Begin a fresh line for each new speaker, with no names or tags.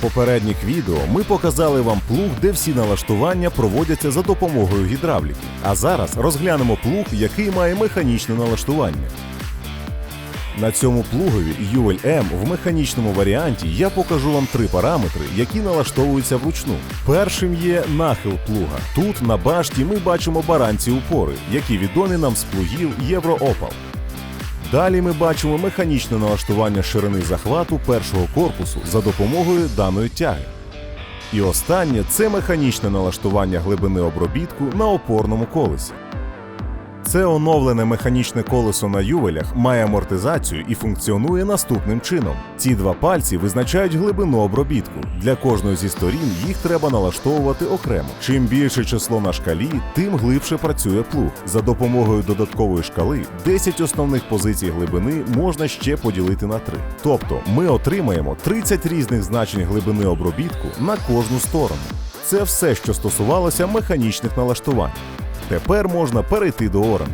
Попередніх відео ми показали вам плуг, де всі налаштування проводяться за допомогою гідравліки. А зараз розглянемо плуг, який має механічне налаштування. На цьому плугові ULM в механічному варіанті я покажу вам три параметри, які налаштовуються вручну. Першим є нахил плуга. Тут на башті ми бачимо баранці упори, які відомі нам з плугів Євроопал. Далі ми бачимо механічне налаштування ширини захвату першого корпусу за допомогою даної тяги. І останнє це механічне налаштування глибини обробітку на опорному колесі. Це оновлене механічне колесо на ювелях має амортизацію і функціонує наступним чином: ці два пальці визначають глибину обробітку. Для кожної зі сторін їх треба налаштовувати окремо. Чим більше число на шкалі, тим глибше працює плуг. За допомогою додаткової шкали 10 основних позицій глибини можна ще поділити на 3. Тобто ми отримаємо 30 різних значень глибини обробітку на кожну сторону. Це все, що стосувалося механічних налаштувань. Тепер можна перейти до оранки.